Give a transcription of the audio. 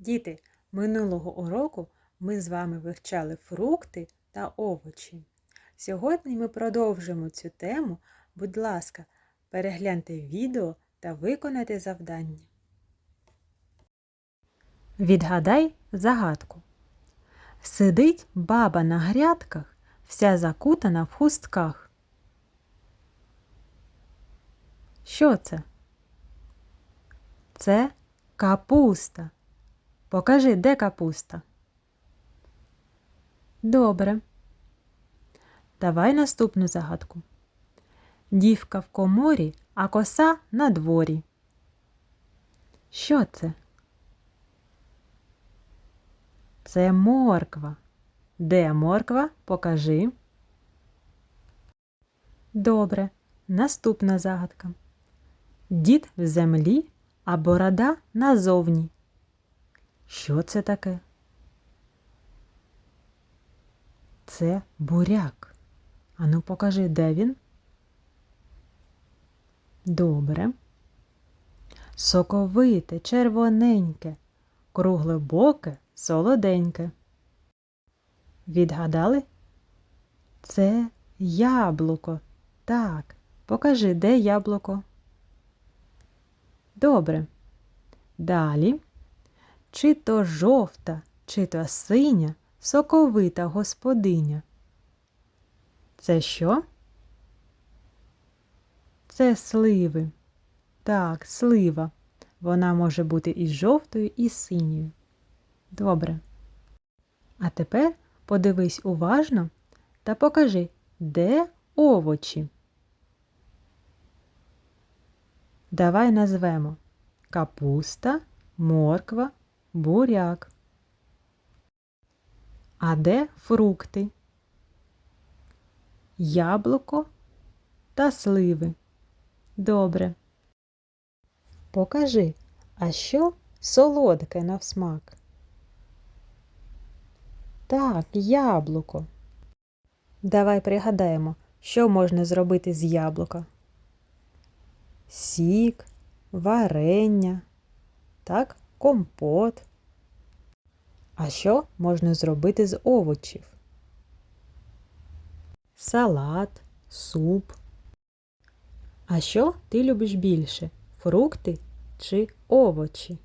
Діти, минулого уроку ми з вами вивчали фрукти та овочі. Сьогодні ми продовжимо цю тему. Будь ласка, перегляньте відео та виконайте завдання. Відгадай загадку. Сидить баба на грядках, вся закутана в хустках. Що це? Це капуста. Покажи, де капуста. Добре. Давай наступну загадку. Дівка в коморі, а коса на дворі. Що це? Це морква. Де морква? Покажи. Добре. Наступна загадка. Дід в землі, а борода назовні. Що це таке? Це буряк. Ану, покажи, де він? Добре. Соковите, червоненьке, круглобоке, солоденьке. Відгадали? Це яблуко. Так, покажи, де яблуко. Добре. Далі. Чи то жовта, чи то синя, соковита господиня. Це що? Це сливи. Так, слива. Вона може бути і жовтою, і синьою. Добре. А тепер подивись уважно та покажи, де овочі. Давай назвемо капуста, морква, буряк. А де фрукти? Яблуко та сливи. Добре. Покажи, а що солодке на смак? Так, яблуко. Давай пригадаємо, що можна зробити з яблука. Сік, варення, так, компот. А що можна зробити з овочів? Салат, суп. А що ти любиш більше? Фрукти чи овочі?